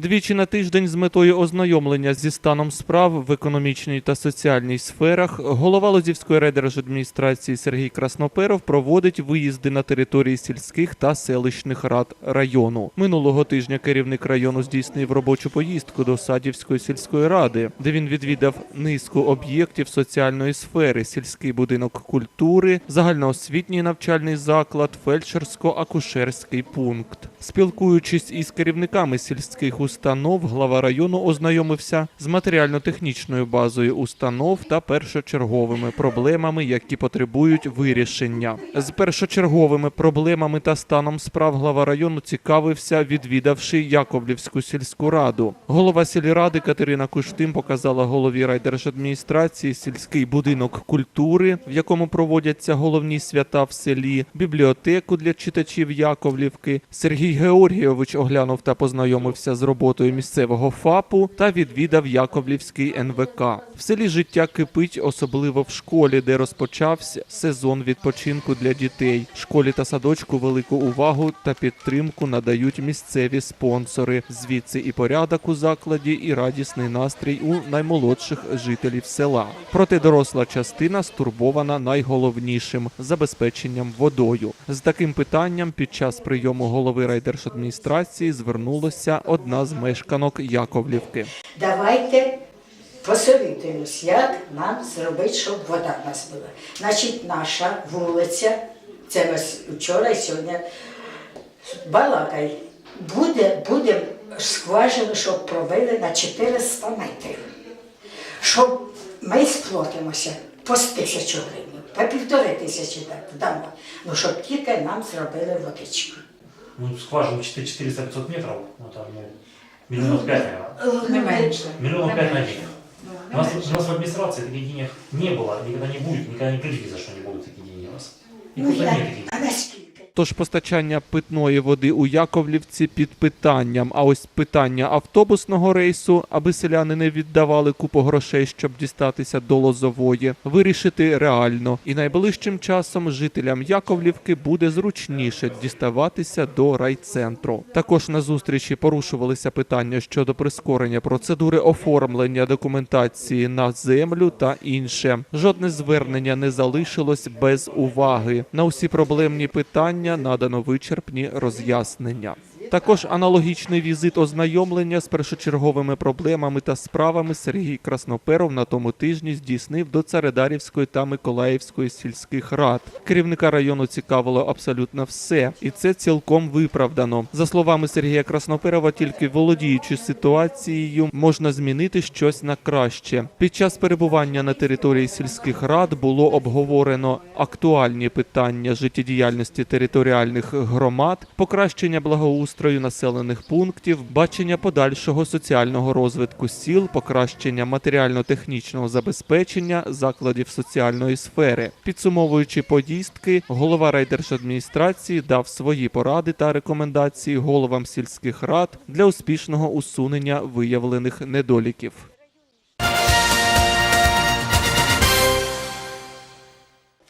Двічі на тиждень з метою ознайомлення зі станом справ в економічній та соціальній сферах голова Лозівської райдержадміністрації Сергій Красноперов проводить виїзди на території сільських та селищних рад району. Минулого тижня керівник району здійснив робочу поїздку до Садівської сільської ради, де він відвідав низку об'єктів соціальної сфери: сільський будинок культури, загальноосвітній навчальний заклад, фельдшерсько-акушерський пункт. Спілкуючись із керівниками сільських установ, глава району ознайомився з матеріально-технічною базою установ та першочерговими проблемами, які потребують вирішення. З першочерговими проблемами та станом справ глава району цікавився, відвідавши Яковлівську сільську раду. Голова сільради Катерина Куштим показала голові райдержадміністрації сільський будинок культури, в якому проводяться головні свята в селі, бібліотеку для читачів Яковлівки. Сергій Георгійович оглянув та познайомився з роботою місцевого ФАПу та відвідав Яковлівський НВК. В селі життя кипить, особливо в школі, де розпочався сезон відпочинку для дітей. Школі та садочку велику увагу та підтримку надають місцеві спонсори. Звідси і порядок у закладі, і радісний настрій у наймолодших жителів села. Проте доросла частина стурбована найголовнішим забезпеченням водою. З таким питанням під час прийому голови райдержадміністрації звернулася одна з мешканок Яковлівки. Давайте посовітуємось, як нам зробити, щоб вода в нас була. Значить, наша вулиця, це ми с- вчора і сьогодні балакай, буде, буде скважину, щоб пробили на 400 метрів. Щоб ми сплотимося по тисячу гривень, по півтори тисячі дамо. Ну, щоб тільки нам зробили водичку. Ну, скважину 400-500 метров, ну там, ну, миллионов пять, наверное. Не менше. Миллионов пять на день. Ну, У нас, у нас в администрации таких денег не было, никогда не будет, никогда не предвидится, что не будут такие деньги у нас. И Ну, я, нет таких? Тож постачання питної води у Яковлівці під питанням. А ось питання автобусного рейсу, аби селяни не віддавали купу грошей, щоб дістатися до Лозової, вирішити реально. І найближчим часом жителям Яковлівки буде зручніше діставатися до райцентру. Також на зустрічі порушувалися питання щодо прискорення процедури оформлення документації на землю та інше. Жодне звернення не залишилось без уваги. На усі проблемні питання надано вичерпні роз'яснення. Також аналогічний візит ознайомлення з першочерговими проблемами та справами Сергій Красноперов на тому тижні здійснив до Царедарівської та Миколаївської сільських рад. Керівника району цікавило абсолютно все, і це цілком виправдано. За словами Сергія Красноперова, тільки володіючи ситуацією, можна змінити щось на краще. Під час перебування на території сільських рад було обговорено актуальні питання життєдіяльності територіальних громад, покращення благоустрою населених пунктів, бачення подальшого соціального розвитку сіл, покращення матеріально-технічного забезпечення закладів соціальної сфери. Підсумовуючи поїздки, голова райдержадміністрації дав свої поради та рекомендації головам сільських рад для успішного усунення виявлених недоліків.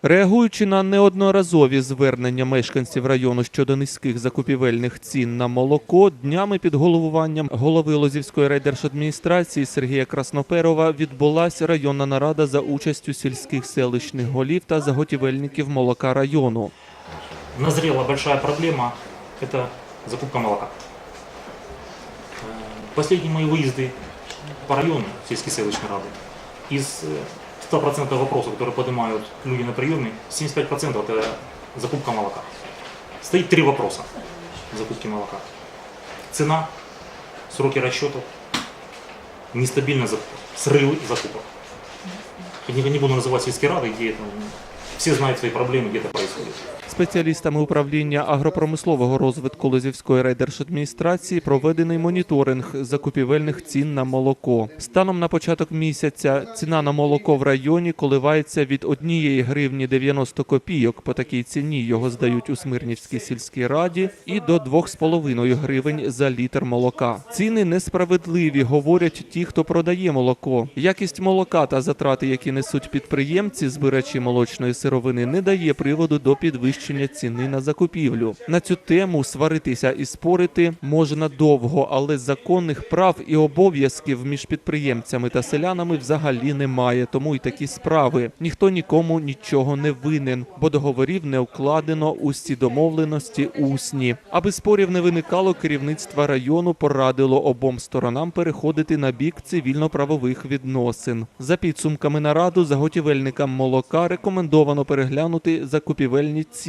Реагуючи на неодноразові звернення мешканців району щодо низьких закупівельних цін на молоко, днями під головуванням голови Лозівської райдержадміністрації Сергія Красноперова відбулася районна нарада за участю сільських селищних голів та заготівельників молока району. Назрела большая проблема – это закупка молока. Э, Последние мои выезды по району сельской селочной рады, из э, 100% вопросов, которые поднимают люди на приеме, 75% это закупка молока. Стоит три вопроса закупки молока. Цена, сроки расчетов, нестабильность закупок, срывы закупок. Я не, не буду называть сельские рады, где это, м, все знают свои проблемы, где это происходит. Спеціалістами управління агропромислового розвитку Лозівської райдержадміністрації проведений моніторинг закупівельних цін на молоко. Станом на початок місяця ціна на молоко в районі коливається від 1 гривні 90 копійок. По такій ціні його здають у Смирнівській сільській раді і до 2,5 гривень за літр молока. Ціни несправедливі, говорять ті, хто продає молоко. Якість молока та затрати, які несуть підприємці, збирачі молочної сировини, не дає приводу до підвищення підвищення ціни на закупівлю. На цю тему сваритися і спорити можна довго, але законних прав і обов'язків між підприємцями та селянами взагалі немає. Тому й такі справи. Ніхто нікому нічого не винен, бо договорів не укладено, усі домовленості усні. Аби спорів не виникало, керівництво району порадило обом сторонам переходити на бік цивільно-правових відносин. За підсумками нараду заготівельникам молока рекомендовано переглянути закупівельні ціни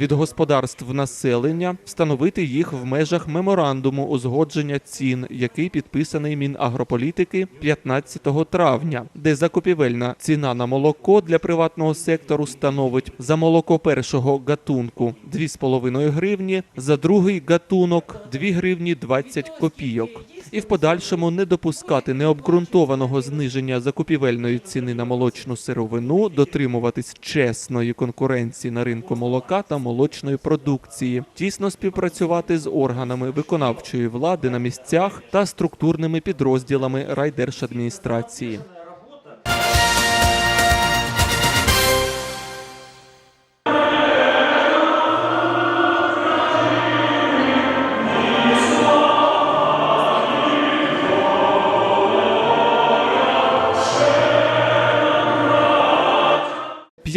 від господарств населення, встановити їх в межах меморандуму узгодження цін, який підписаний Мінагрополітики 15 травня, де закупівельна ціна на молоко для приватного сектору становить за молоко першого гатунку 2,5 гривні, за другий гатунок 2 гривні 20 копійок. І в подальшому не допускати необґрунтованого зниження закупівельної ціни на молочну сировину, дотримуватись чесної конкуренції на ринку молока та молочної продукції, тісно співпрацювати з органами виконавчої влади на місцях та структурними підрозділами райдержадміністрації. –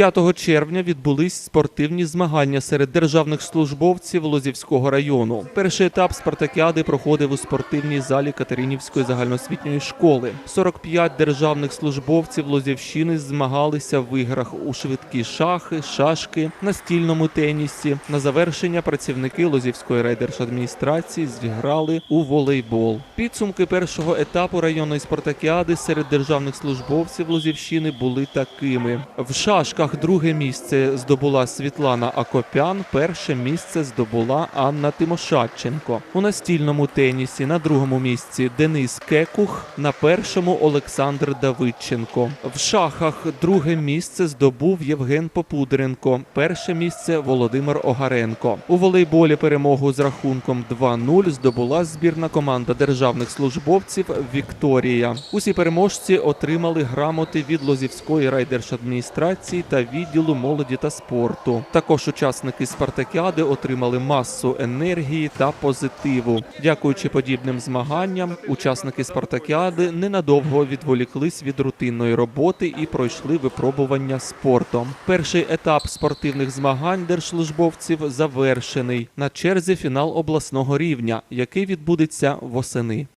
5 червня відбулись спортивні змагання серед державних службовців Лозівського району. Перший етап спартакіади проходив у спортивній залі Катеринівської загальноосвітньої школи. 45 державних службовців Лозівщини змагалися в іграх у швидкі шахи, шашки, настільному тенісі. На завершення працівники Лозівської райдержадміністрації зіграли у волейбол. Підсумки першого етапу районної спартакіади серед державних службовців Лозівщини були такими: в шашках друге місце здобула Світлана Акопян, перше місце здобула Анна Тимошадченко. У настільному тенісі на другому місці Денис Кекух, на першому Олександр Давидченко. В шахах друге місце здобув Євген Попудренко, перше місце Володимир Огаренко. У волейболі перемогу з рахунком 2-0 здобула збірна команда державних службовців Вікторія. Усі переможці отримали грамоти від Лозівської райдержадміністрації відділу молоді та спорту. Також учасники спартакіади отримали масу енергії та позитиву. Дякуючи подібним змаганням, учасники спартакіади ненадовго відволіклись від рутинної роботи і пройшли випробування спортом. Перший етап спортивних змагань держслужбовців завершений. На черзі фінал обласного рівня, який відбудеться восени.